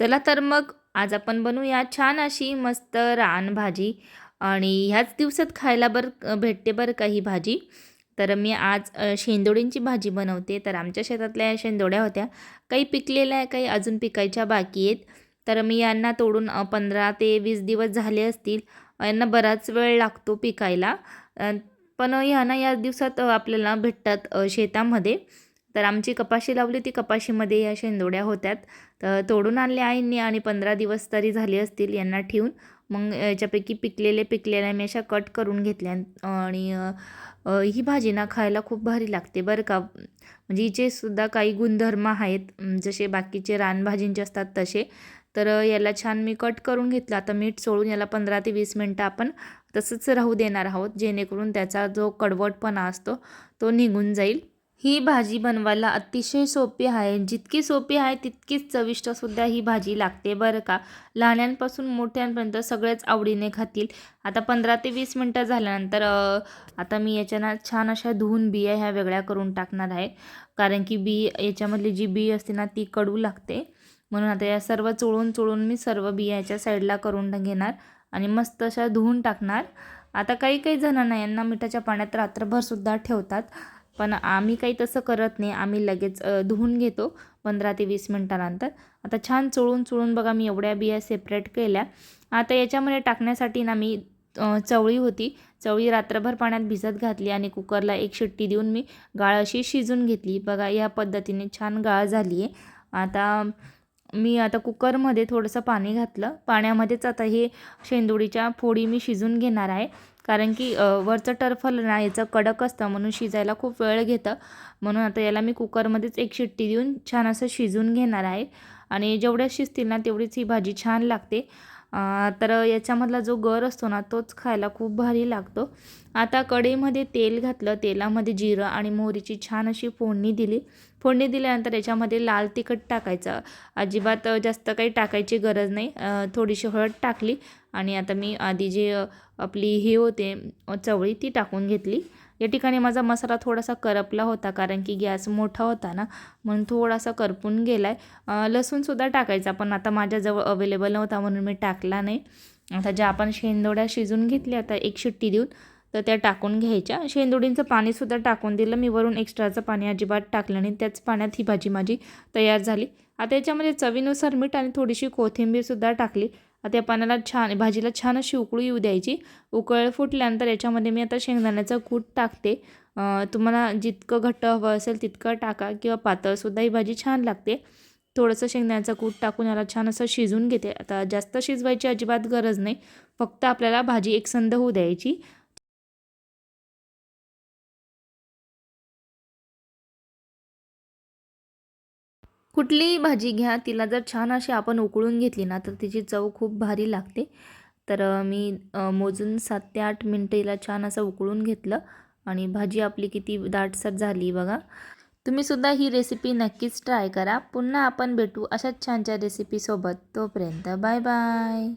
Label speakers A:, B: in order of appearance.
A: चला तर मग आज आपण बनवूया छान अशी मस्त रानभाजी आणि ह्याच दिवसात खायला बरं भेटते बरं का ही भाजी. तर मी आज अ, शेंदोळींची भाजी बनवते. तर आमच्या शेतातल्या शेंदोड्या होत्या. काही पिकलेल्या आहे काही अजून पिकायच्या बाकी आहेत. तर मी यांना तोडून पंधरा ते वीस दिवस झाले असतील. यांना बराच वेळ लागतो पिकायला. पण ह्यांना या दिवसात आपल्याला भेटतात शेतामध्ये. तर आमची कपाशी लावली ती कपाशीमध्ये या शेंदोड्या होत्यात. तर तोडून आणले आईंनी आणि पंधरा दिवस तरी झाले असतील यांना ठेवून. मग याच्यापैकी पिकलेले पिकलेल्या मी अशा कट करून घेतल्या. आणि ही भाजी ना खायला खूप भारी लागते बरं का. म्हणजे हिचे सुद्धा काही गुणधर्म आहेत. जसे बाकीचे रानभाजींचे असतात तसे. तर याला छान मी कट करून घेतलं. आता मीठ सोडून याला पंधरा ते वीस मिनटं आपण तसंच राहू देणार आहोत. जेणेकरून त्याचा जो कडवटपणा असतो तो निघून जाईल. ही भाजी बनवायला अतिशय सोपी आहे. जितकी सोपी आहे तितकीच चविष्टसुद्धा ही भाजी लागते बरं का? लहान्यांपासून मोठ्यांपर्यंत सगळेच आवडीने खातील. आता पंधरा ते वीस मिनटं झाल्यानंतर आता मी याच्यानं छान अशा धुवून बिया ह्या वेगळ्या करून टाकणार आहे. कारण की बी याच्यामधली जी बी असते ना ती कडू लागते. म्हणून आता या सर्व चोळून चोळून मी सर्व बिया साईडला करून घेणार आणि मस्त अशा धुवून टाकणार. आता काही काही जणांना यांना मिठाच्या पाण्यात रात्रभरसुद्धा ठेवतात. पण आम्ही काही तसं करत नाही. आम्ही लगेच धुवून घेतो पंधरा ते वीस मिनटानंतर. आता छान चोळून चोळून बघा मी एवढ्या बिया सेपरेट केल्या. आता याच्यामध्ये टाकण्यासाठी ना मी चवळी होती. चवळी रात्रभर पाण्यात भिजत घातली आणि कुकरला एक शिट्टी देऊन मी गाळ अशी शिजून घेतली. बघा या पद्धतीने छान गाळ झाली आहे आता मी आता कुकरमध्ये थोडंसं पाणी घातलं. पाण्यामध्येच आता हे शेंदुडीच्या फोडी मी शिजून घेणार आहे. कारण की वरचं टर्फल ना याचं कडक असतं म्हणून शिजायला खूप वेळ घेतं. म्हणून आता याला मी कुकरमध्येच एक शिट्टी देऊन छान असं शिजून घेणार आहे. आणि जेवढ्या शिजतील ना तेवढीच ही भाजी छान लागते. तर याच्यामधला जो गर असतो ना तोच खायला खूप भारी लागतो. आता कढईमध्ये तेल घातलं तेलामध्ये जिरं आणि मोहरीची छान अशी फोडणी दिली. फोडणी दिल्यानंतर याच्यामध्ये लाल तिखट टाकायचं. अजिबात जास्त काही टाकायची गरज नाही. थोडीशी हळद टाकली आणि आता मी आधी जे आपली हे होते चवळी ती टाकून घेतली. या ठिकाणी माझा मसाला थोडासा करपला होता कारण की गॅस मोठा होता ना म्हणून थोडासा करपून गेला आहे लसूणसुद्धा टाकायचा पण आता माझ्याजवळ अवेलेबल नव्हता म्हणून मी टाकला नाही. आता ज्या आपण शेंदोड्या शिजून घेतल्या आता एक शिट्टी देऊन तर त्या टाकून घ्यायच्या. शेंदोडींचं पाणीसुद्धा टाकून दिलं मी वरून एक्स्ट्राचं पाणी अजिबात टाकलं आणि त्याच पाण्यात ही भाजी माझी तयार झाली. आता याच्यामध्ये चवीनुसार मीठ आणि थोडीशी कोथिंबीरसुद्धा टाकली. आता या पाण्याला छान भाजीला छान अशी उकळू येऊ द्यायची. उकळ फुटल्यानंतर याच्यामध्ये मी आता शेंगदाण्याचं कूट टाकते. तुम्हाला जितकं घट्ट हवं असेल तितकं टाका किंवा पातळसुद्धा ही भाजी छान लागते. थोडंसं शेंगदाण्याचं कूट टाकून याला छान असं शिजून घेते. आता जास्त शिजवायची अजिबात गरज नाही. फक्त आपल्याला भाजी एकसंध होऊ द्यायची. कुठलीही भाजी घ्या तिला जर छान अशी आपण उकळून घेतली ना तर तिची चव खूप भारी लागते. तर मी मोजून सात ते आठ मिनटं हिला छान असं उकळून घेतलं आणि भाजी आपली किती दाटसर झाली बघा. तुम्ही सुद्धा ही रेसिपी नक्कीच ट्राय करा. पुन्हा आपण भेटू अशाच छानच्या रेसिपीसोबत तोपर्यंत बाय बाय